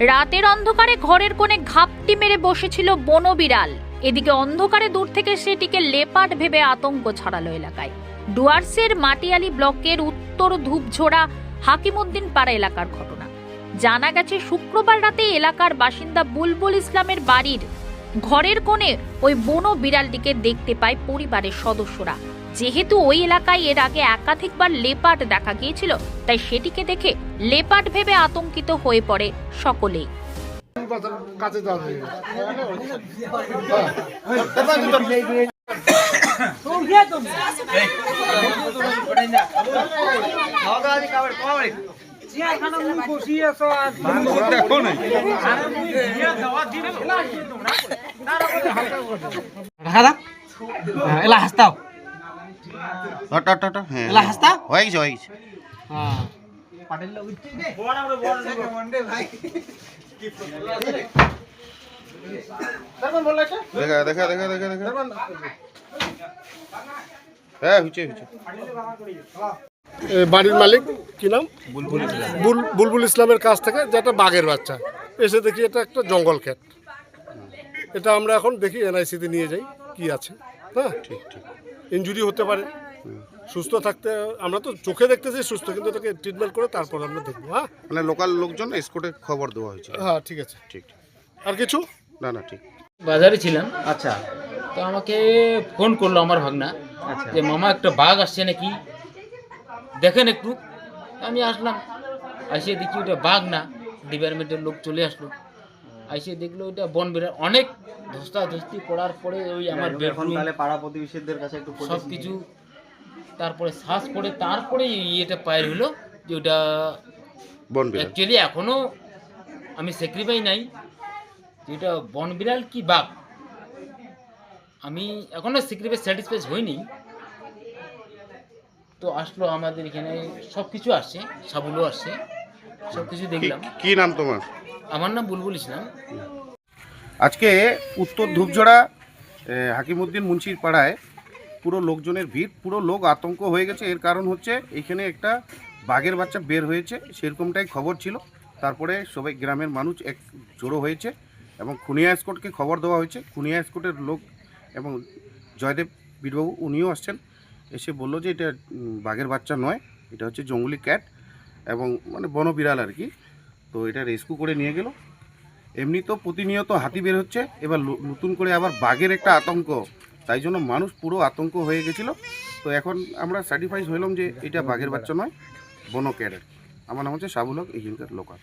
রাতের অন্ধকারে ঘরের কোণে ঘাপটি মেরে বসেছিল বনবিড়াল এদিকে অন্ধকারে দূর থেকে সেটিকে লেপাট ভেবে আতঙ্ক ছড়ালো এলাকায়। ডুয়ার্সের মাটিয়ালি ব্লকের উত্তর ধূপঝোড়া হাকিমুদ্দিন পাড়া এলাকার ঘটনা। জানা গেছে, শুক্রবার রাতে এলাকার বাসিন্দা বুলবুল ইসলামের বাড়ির ঘরের কোণে ওই বন বিড়ালটিকে দেখতে পায় পরিবারের সদস্যরা যেহেতু ওই এলাকায় এর আগে একাধিকবার লেপাট দেখা গিয়েছিল তাই সেটিকে দেখে লেপাট ভেবে আতঙ্কিত হয়ে পড়ে সকলেই কাছে যাওয়া হয়ে রাখা দাও হ্যাঁ, এলা হাসতাও। হট হট হট হ্যাঁ এলা হাসতা হয়ে। গেছে হয়ে গেছে হ্যাঁ দেখা দেখা দেখা দেখা দেখা। হ্যাঁ হচ্ছে এ, বাড়ির মালিক কি নাম? বুল- বুলবুল ইসলামের কাছ থেকে যেটা বাঘের বাচ্চা। এসে দেখি এটা একটা জঙ্গল খ্যাট এটা আমরা এখন দেখি এনআইসিতে নিয়ে যাই কি আছে হ্যাঁ? ঠিক ঠিক। ইনজুরি হতে পারে। সুস্থ থাকতে আমরা তো চোখে দেখতেছি সুস্থ কিন্তু তাকে ট্রিটমেন্ট করে তারপর আমরা দেখব হ্যাঁ? মানে লোকাল লোকজন স্কোটে খবর দেওয়া হয়েছে হ্যাঁ ঠিক আছে। ঠিক ঠিক। আর কিছু? না না ঠিক। বাজারে ছিলাম। আচ্ছা। তো আমাকে ফোন করল আমার ভাগনা আচ্ছা। যে মামা একটা বাঘ আসছে নাকি? দেখেন একটু। আমি আসলাম। আসিয়ে দেখি ওটা বাঘ না ডিপার্টমেন্টের লোক চলে আসলো। আসিয়ে দেখল ওইটা বন বিড়াল। অনেক ধস্তা ধস্তি পড়ার পরে ওই আমার পাড়া প্রতিবেশীদের কাছে একটু সব কিছু তারপরে শ্বাস পড়ে তারপরে ইয়েটা পায়ের হলো যে ওটা বন অ্যাকচুয়ালি এখনও আমি স্যাক্রিফাই নাই যে এটা বন বিড়াল কি বাঘ। আমি এখনও স্যাক্রিফাই স্যাটিসফাই হইনি তো আসলো আমাদের এখানে সব কিছু আসছে সাবুলও আসছে সব কিছু দেখলাম। কি নাম তোমার? আমার নাম বুলবুল ইসলাম। আজকে উত্তর ধূপঝড়া হাকিমুদ্দিন মুন্সির পাড়ায় পুরো লোকজনের ভিড় পুরো লোক আতঙ্ক হয়ে গেছে। এর কারণ হচ্ছে এখানে একটা বাঘের বাচ্চা বের হয়েছে সেরকমটাই খবর ছিল। তারপরে সবাই গ্রামের মানুষ এক জড়ো হয়েছে এবং খুনিয়া স্কোটকে খবর দেওয়া হয়েছে। খুনিয়া স্কোটের লোক এবং জয়দেব বীরবাবু উনিও আসছেন। এসে বলল যে এটা বাঘের বাচ্চা নয়, এটা হচ্ছে জঙ্গলি ক্যাট এবং মানে বনবিড়াল আর কি। তো এটা রেস্কিউ করে নিয়ে গেল। এমনি তো প্রতিনিয়ত হাতি বের হচ্ছে, এবার নতুন করে আবার বাঘের একটা আতঙ্ক। তাই জন্য মানুষ পুরো আতঙ্ক হয়ে গেছিল। তো এখন আমরা স্যাটিসফাইড হইলাম যে এটা বাঘের বাচ্চা নয়, বন ক্যাট। আমার নাম হচ্ছে সাবুলক এখানকার লোকাল।